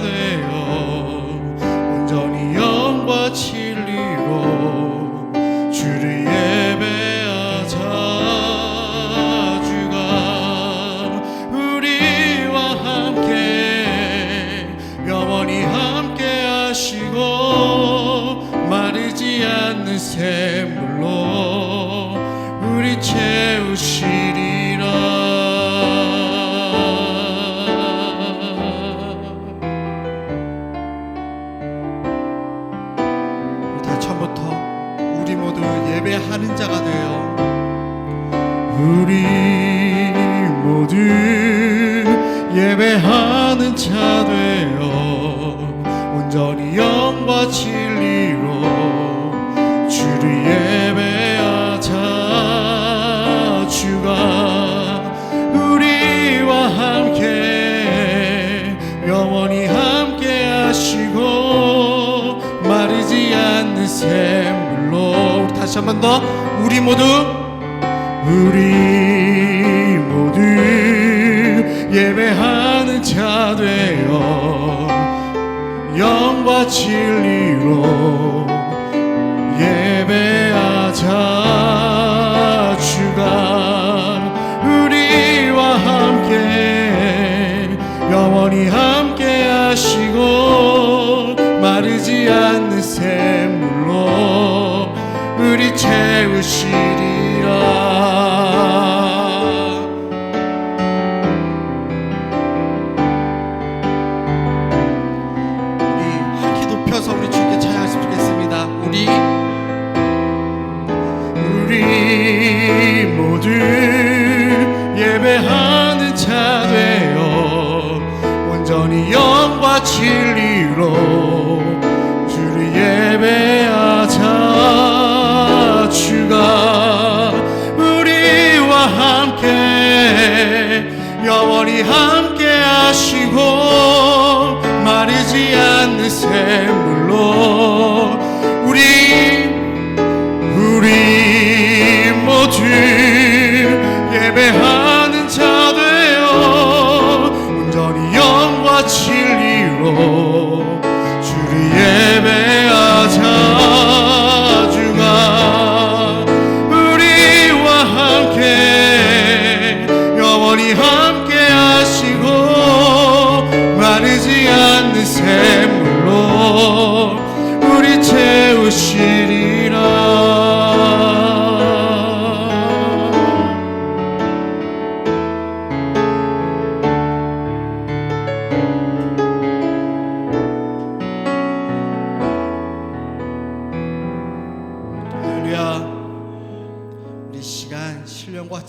자 예배하는 자 되어 온전히 영과 진리로 주를 예배하자. 주가 우리와 함께 영원히 함께 하시고 마르지 않는 샘물로 다시 한 번 더 우리 모두 진리로 예배하자. 주가 우리와 함께 영원히 함께 하시고 마르지 않는 샘물로 우리 채우시 영원히 함께 하시고 마르지 샘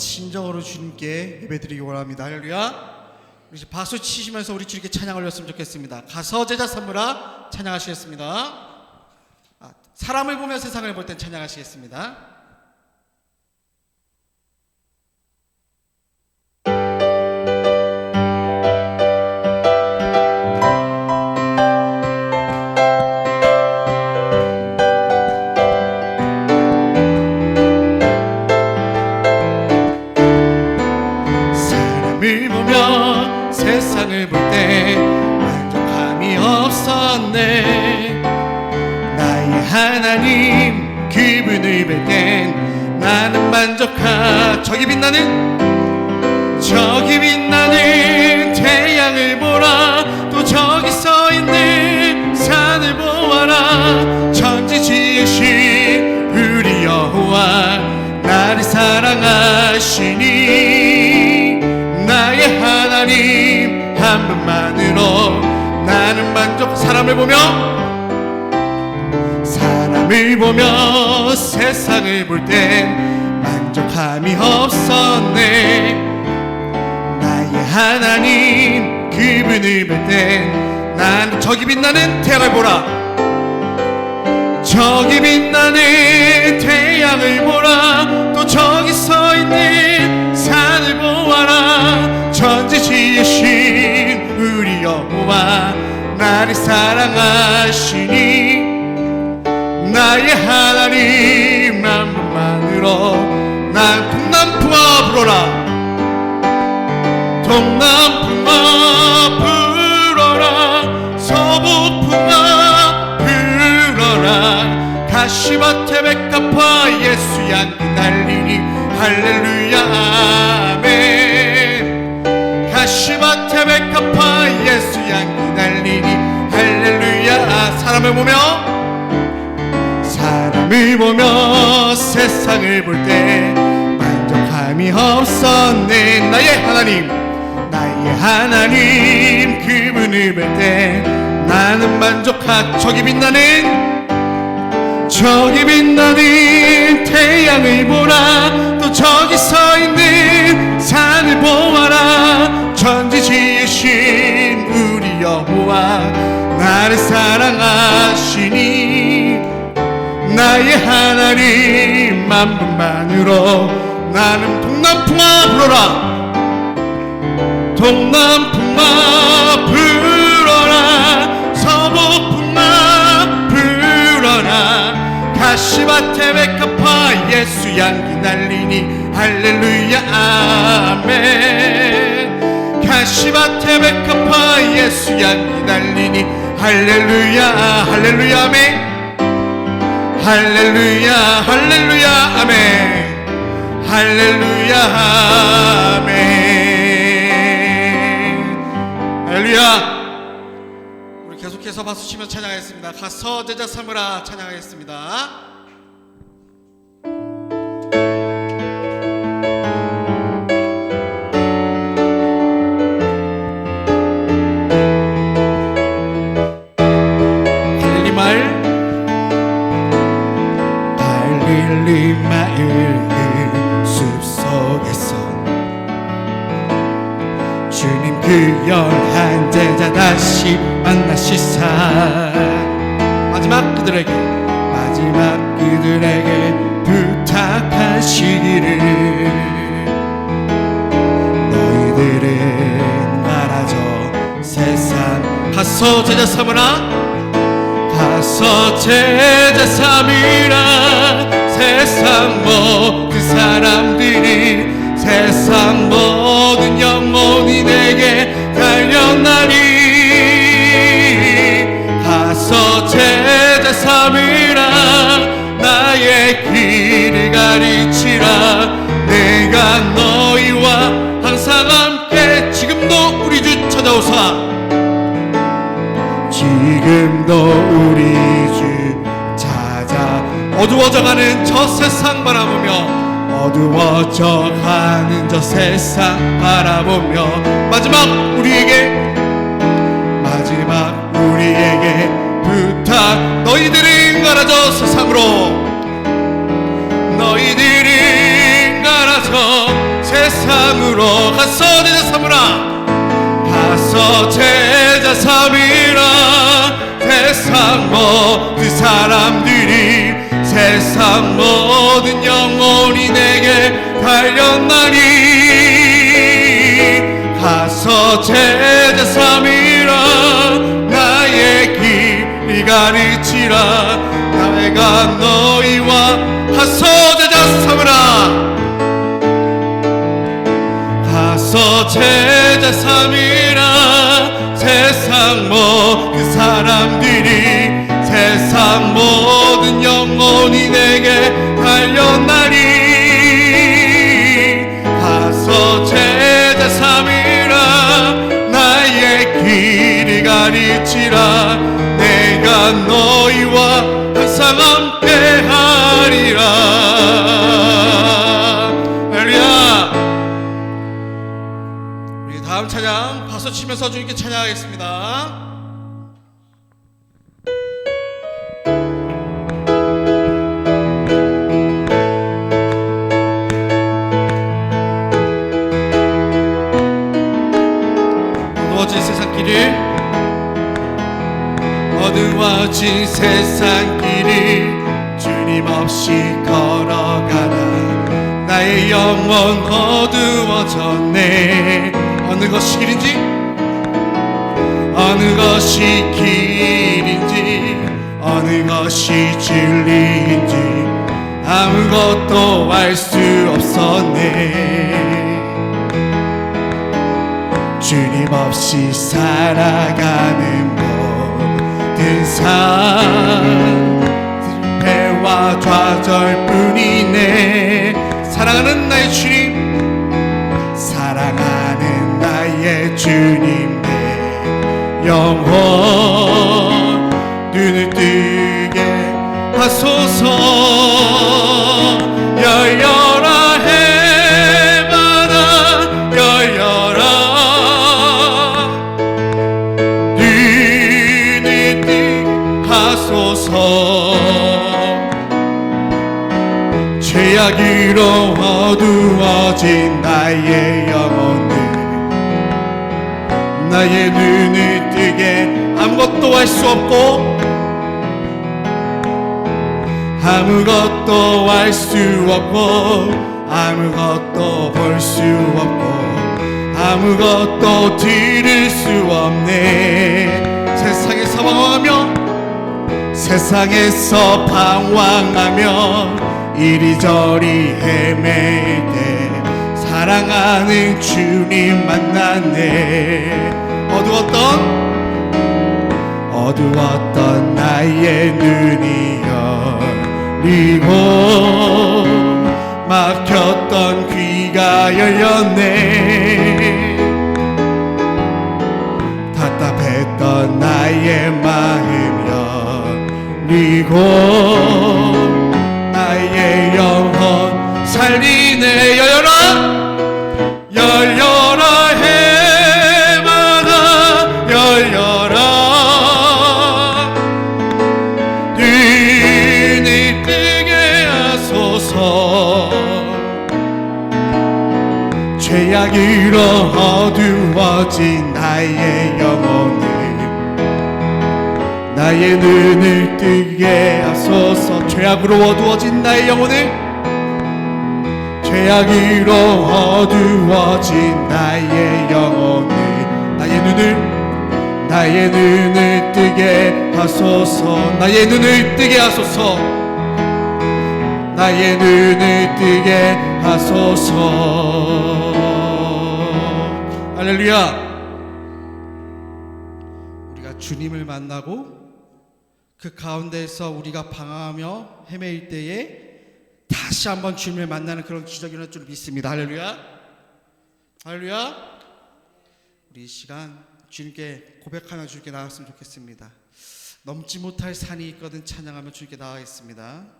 친정으로 주님께 예배드리기 원합니다. 할렐루야. 박수 치시면서 우리 주님께 찬양 올렸으면 좋겠습니다. 가서 제자 삼으라 찬양하시겠습니다. 아, 사람을 보며 세상을 볼 땐 찬양하시겠습니다 세상을 볼 때 만족함이 없었네. 나의 하나님 그분을 뵐 땐 나는 만족하 저기 빛나는 저기 빛나는 태양을 보라 만족. 사람을 보며 사람을 보며 세상을 볼 땐 만족함이 없었네. 나의 하나님 그분을 볼 땐 난 저기 빛나는 태양을 보라. 저기 빛나는 태양을 보라. 또 저기 서 있는 산을 보아라. 천지 지으신 우리 여호와 나를 사랑하시니 나의 하나님 한 분만으로 난 동남풍아 불어라. 동남풍아 불어라. 서북풍아 불어라. 가시밭에 백합화 예수 향기 날리니 할렐루야 사람을 보며 사람을 보며 세상을 볼 때 만족함이 없었네. 나의 하나님 나의 하나님 그분을 볼때 나는 만족하 저기 빛나는 저기 빛나는 태양을 보라. 또 저기 서 있는 산을 보아라. 천지 지으신 우리 여호와 나를 사랑하시니 나의 하나님 만 분만으로 나는 동남풍아 불어라. 동남풍아 불어라. 서북풍아 불어라. 가시밭에 백합화 예수 향기 날리니 할렐루야 아멘. 가시밭에 백합화 예수 향기 날리니 할렐루야 할렐루야 아멘. 할렐루야 할렐루야 아멘. 할렐루야 아멘. 할렐루야. 우리 계속해서 박수 치며 찬양하겠습니다. 가서 제자 삼으라 찬양하겠습니다 가서 제자 삼이라 세상 모든 사람 어두워져가는 저 세상 바라보며 어두워져가는 저 세상 바라보며 마지막 우리에게 마지막 우리에게 부탁. 너희들은 가라져 세상으로. 너희들은 가라져 세상으로. 가서 내자 삼으라 가서 제자 삼이라. 세상 모든 사람들이 세상 모든 영혼이 내게 달렸나니 가서 제자 삼이라 나의 길이 가르치라 내가 너희와 가서 제자 삼으라 가서 제자 삼이라 세상 모든 사람들이 너희와 항상 함께 하리라 할렐루야 우리 다음 찬양 박수 치면서 주님께 찬양하겠습니다. 어두워진 세상 길을 주님 없이 걸어가다 나의 영혼 어두워졌네. 어느 것이 길인지? 어느 것이 길인지? 어느 것이 진리인지 아무것도 알 수 없었네. 주님 없이 살아가는 삶 배와 좌절뿐이네. 사랑하는 나의 주님. 사랑하는 나의 주님. 내 영혼 눈을 뜨게 하소서 할 수 없고 아무것도 알 수 없고 아무것도 볼 수 없고 아무것도 들을 수 없네. 세상에서 방황하며 세상에서 방황하며 이리저리 헤맬 때 사랑하는 주님 만났네. 어두웠던 어두웠던 나의 눈이 열리고 막혔던 귀가 열렸네. 답답했던 나의 마음 열리고 나의 영혼 살리네. 열려라 열려 어두워진 나의 영혼을 나의 눈을 뜨게 하소서. 죄악으로 어두워진 나의 영혼을 죄악으로 어두워진 나의 영혼을 나의 눈을 나의 눈을 뜨게 하소서. 나의 눈을 뜨게 하소서. 나의 눈을 뜨게 하소서 할렐루야. 우리가 주님을 만나고 그 가운데에서 우리가 방황하며 헤매일 때에 다시 한번 주님을 만나는 그런 기적이 일어날 줄 믿습니다. 할렐루야. 할렐루야. 우리 이 시간 주님께 고백하며 주님께 나갔으면 좋겠습니다. 넘지 못할 산이 있거든 찬양하며 주님께 나가겠습니다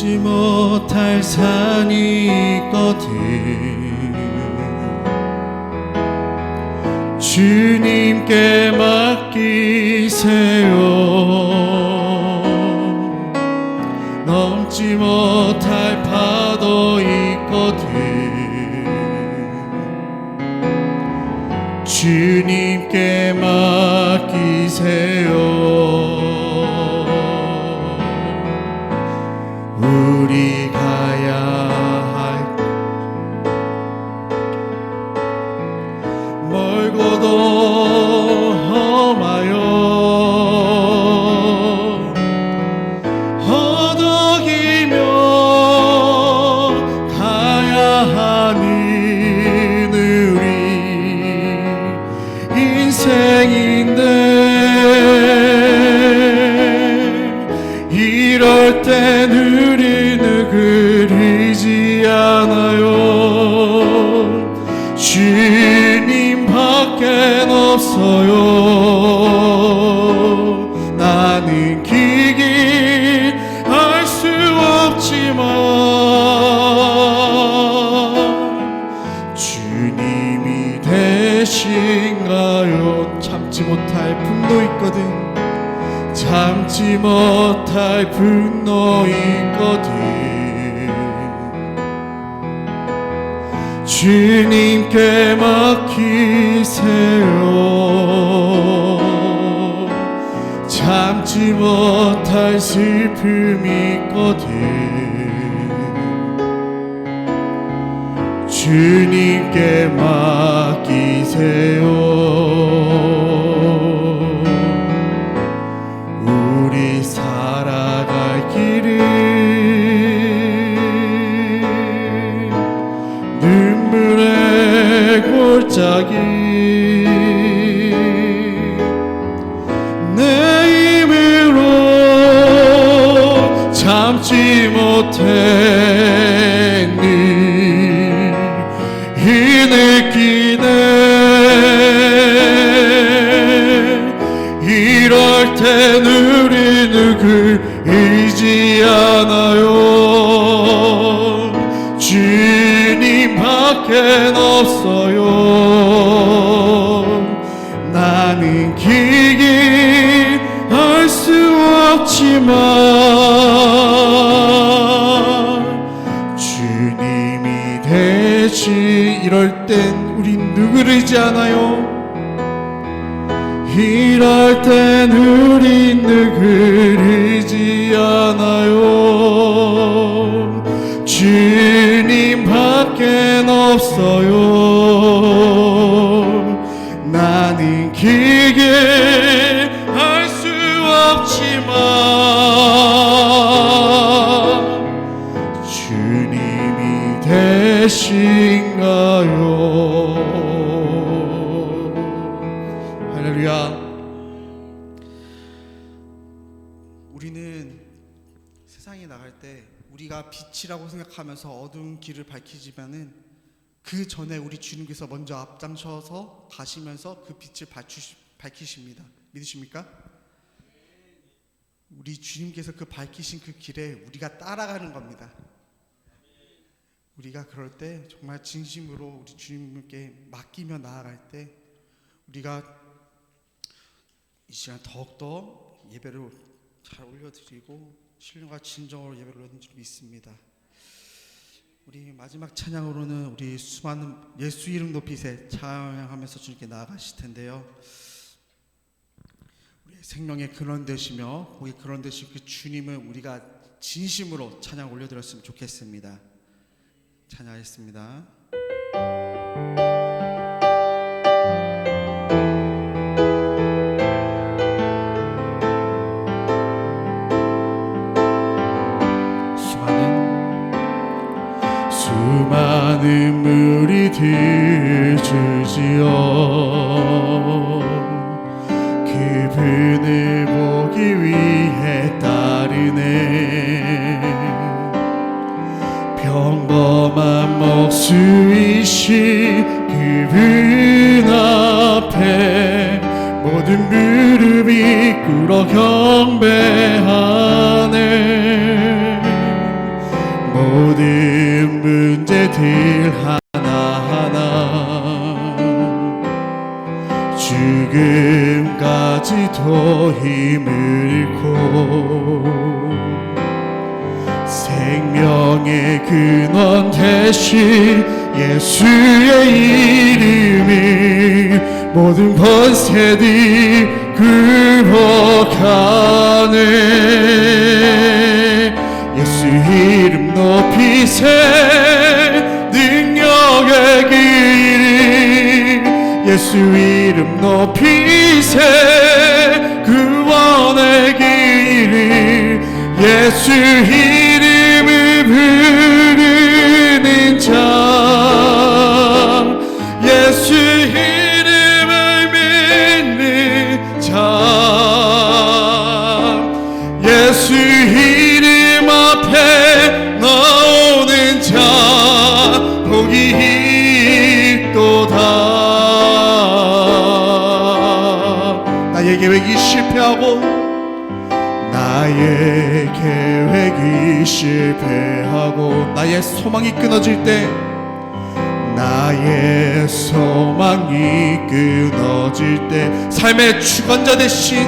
넘지 못할 산이 있거든. 주님께 맡기세요. 넘지 못할 이럴 땐 우리는 못할 분노 있거든 주님께 맡기세요. 참지 못할 슬픔이 있거든 주님께 맡기세요 참지 우린 누구 생각하면서 어두운 길을 밝히지만은 그 전에 우리 주님께서 먼저 앞장서서 가시면서 그 빛을 밝히십니다. 믿으십니까? 우리 주님께서 그 밝히신 그 길에 우리가 따라가는 겁니다. 우리가 그럴 때 정말 진심으로 우리 주님께 맡기며 나아갈 때 우리가 이 시간 더욱더 예배를 잘 올려드리고 신령과 진정으로 예배를 올리는 줄 믿습니다. 우리 마지막 찬양으로는 우리 수많은 예수 이름 높이세 찬양하면서 주님께 나아가실 텐데요. 우리 생명의 근원 되시며 거기 근원 되신 그 주님을 우리가 진심으로 찬양 올려드렸으면 좋겠습니다. 찬양하겠습니다. 죽음까지도 힘을 잃고 생명의 근원 대신 예수의 이름이 모든 번세들이 굴복하네. 예수 이름 높이세 능력의 그 이름 예수 이름 높이세 구원의 그 이름 예수 이름을 부르는 자 예수 이름 실패하고 나의 소망이 끊어질 때 나의 소망이 끊어질 때 삶의 주관자 대신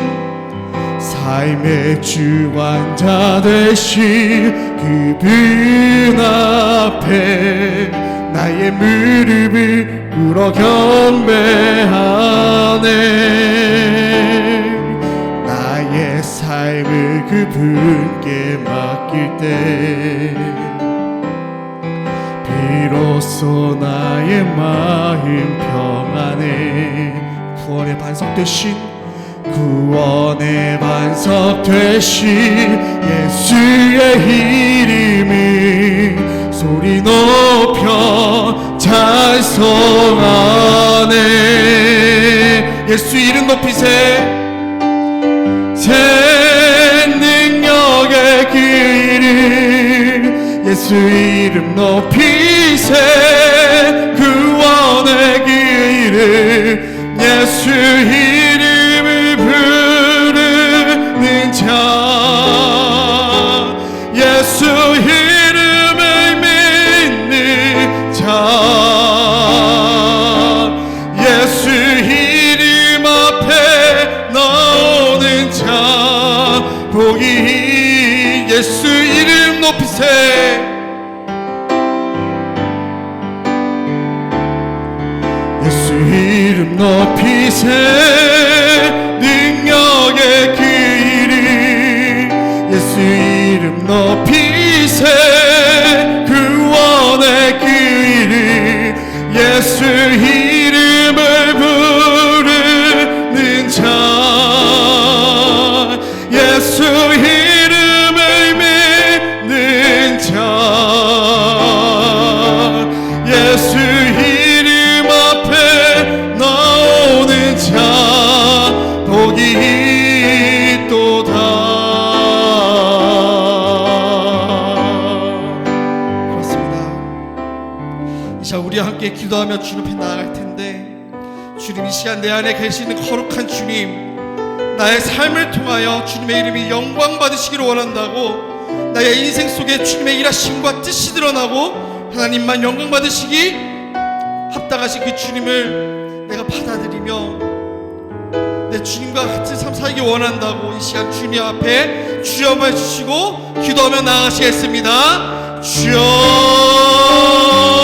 삶의 주관자 대신 그분 앞에 나의 무릎을 꿇어 경배하네. 나의 삶을 그분께 맡 길때 비로소 나의 마음 평안해 구원의 반석 되신 구원의 반석 되신 예수의 이름을 소리 높여 찬송하네. 예수 이름 높이세 예수 이름 높이세 계시는 거룩한 주님 나의 삶을 통하여 주님의 이름이 영광 받으시기를 원한다고 나의 인생 속에 주님의 일하심과 뜻이 드러나고 하나님만 영광 받으시기 합당하신 그 주님을 내가 받아들이며 내 주님과 같은 삶 살기 원한다고 이 시간 주님 앞에 주여 해주시고 기도하며 나아가시겠습니다. 주여